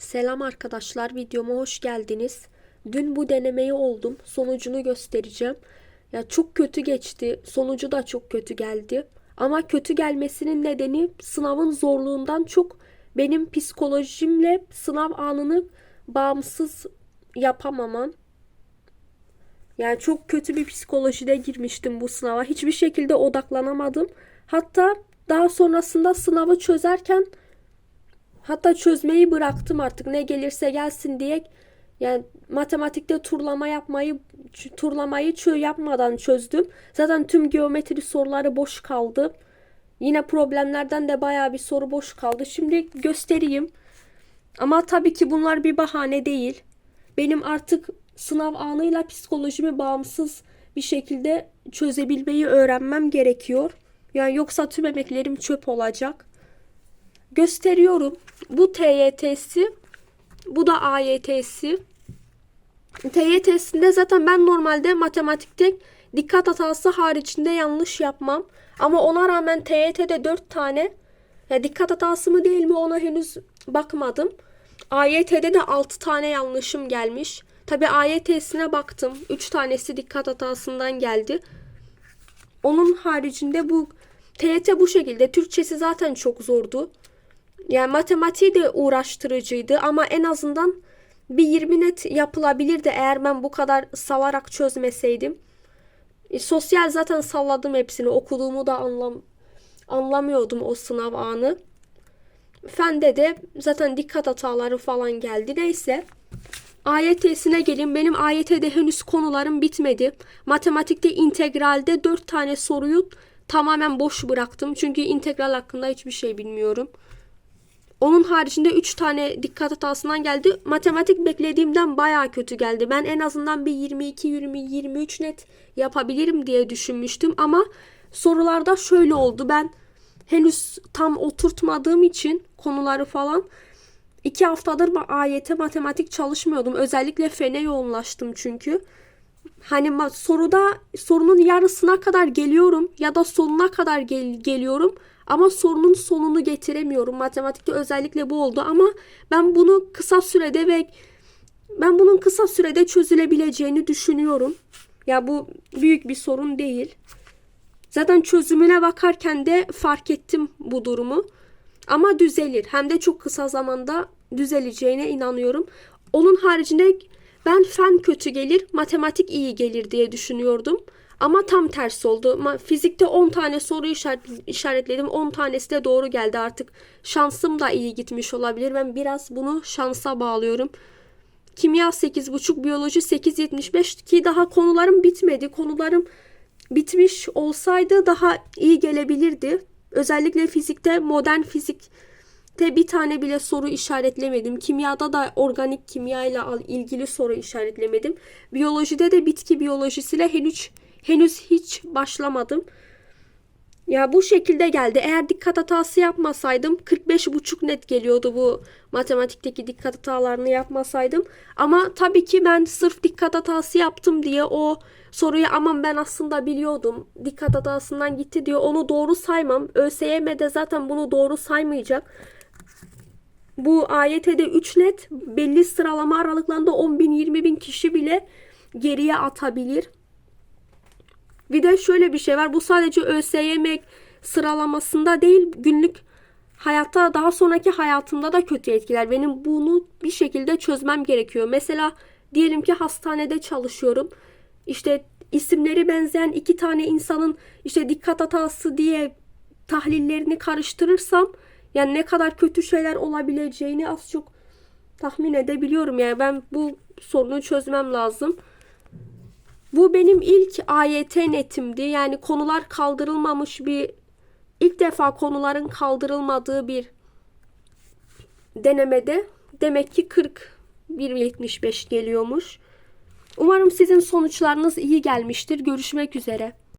Selam arkadaşlar, videoma hoş geldiniz. Dün bu denemeyi oldum. Sonucunu göstereceğim. Ya çok kötü geçti. Sonucu da çok kötü geldi. Ama kötü gelmesinin nedeni sınavın zorluğundan çok benim psikolojimle sınav anını bağımsız yapamamam. Yani çok kötü bir psikolojide girmiştim bu sınava. Hiçbir şekilde odaklanamadım. Hatta daha sonrasında sınavı çözerken Hatta çözmeyi bıraktım artık ne gelirse gelsin diye. Yani matematikte turlama yapmayı turlamayı çö yapmadan çözdüm. Zaten tüm geometri soruları boş kaldı. Yine problemlerden de bayağı bir soru boş kaldı. Şimdi göstereyim. Ama tabii ki bunlar bir bahane değil. Benim artık sınav anıyla psikolojimi bağımsız bir şekilde çözebilmeyi öğrenmem gerekiyor. Yani yoksa tüm emeklerim çöp olacak gösteriyorum. Bu TYT'si, bu da AYT'si. TYT'sinde zaten ben normalde matematikte dikkat hatası haricinde yanlış yapmam. Ama ona rağmen TYT'de 4 tane ya dikkat hatası mı değil mi ona henüz bakmadım. AYT'de de 6 tane yanlışım gelmiş. Tabi AYT'sine baktım. 3 tanesi dikkat hatasından geldi. Onun haricinde bu TYT bu şekilde. Türkçesi zaten çok zordu. Yani matematiği de uğraştırıcıydı ama en azından bir 20 net yapılabilirdi eğer ben bu kadar salarak çözmeseydim. E, sosyal zaten salladım hepsini. Okuduğumu da anlam anlamıyordum o sınav anı. Fende de zaten dikkat hataları falan geldi. Neyse. AYT'sine gelin. Benim AYT'de henüz konularım bitmedi. Matematikte integralde 4 tane soruyu tamamen boş bıraktım. Çünkü integral hakkında hiçbir şey bilmiyorum. Onun haricinde 3 tane dikkat hatasından geldi. Matematik beklediğimden baya kötü geldi. Ben en azından bir 22, 20, 23 net yapabilirim diye düşünmüştüm. Ama sorularda şöyle oldu. Ben henüz tam oturtmadığım için konuları falan 2 haftadır AYT matematik çalışmıyordum. Özellikle fene yoğunlaştım çünkü. Hani soruda sorunun yarısına kadar geliyorum ya da sonuna kadar gel- geliyorum. Ama sorunun sonunu getiremiyorum. Matematikte özellikle bu oldu ama ben bunu kısa sürede ve ben bunun kısa sürede çözülebileceğini düşünüyorum. Ya bu büyük bir sorun değil. Zaten çözümüne bakarken de fark ettim bu durumu. Ama düzelir. Hem de çok kısa zamanda düzeleceğine inanıyorum. Onun haricinde ben fen kötü gelir, matematik iyi gelir diye düşünüyordum. Ama tam tersi oldu. Fizikte 10 tane soru işaretledim. 10 tanesi de doğru geldi artık. Şansım da iyi gitmiş olabilir. Ben biraz bunu şansa bağlıyorum. Kimya 8.5, biyoloji 8.75 ki daha konularım bitmedi. Konularım bitmiş olsaydı daha iyi gelebilirdi. Özellikle fizikte modern fizikte bir tane bile soru işaretlemedim. Kimyada da organik kimya ile ilgili soru işaretlemedim. Biyolojide de bitki biyolojisiyle henüz Henüz hiç başlamadım. Ya bu şekilde geldi. Eğer dikkat hatası yapmasaydım 45,5 net geliyordu bu matematikteki dikkat hatalarını yapmasaydım. Ama tabii ki ben sırf dikkat hatası yaptım diye o soruyu aman ben aslında biliyordum. Dikkat hatasından gitti diyor. Onu doğru saymam. ÖSYM'de zaten bunu doğru saymayacak. Bu AYT'de 3 net belli sıralama aralıklarında 10 bin 20 bin kişi bile geriye atabilir. Bir de şöyle bir şey var. Bu sadece ÖSYM sıralamasında değil günlük hayatta daha sonraki hayatımda da kötü etkiler. Benim bunu bir şekilde çözmem gerekiyor. Mesela diyelim ki hastanede çalışıyorum. İşte isimleri benzeyen iki tane insanın işte dikkat hatası diye tahlillerini karıştırırsam yani ne kadar kötü şeyler olabileceğini az çok tahmin edebiliyorum. Yani ben bu sorunu çözmem lazım. Bu benim ilk AYT netimdi. Yani konular kaldırılmamış bir ilk defa konuların kaldırılmadığı bir denemede demek ki 40 1.75 geliyormuş. Umarım sizin sonuçlarınız iyi gelmiştir. Görüşmek üzere.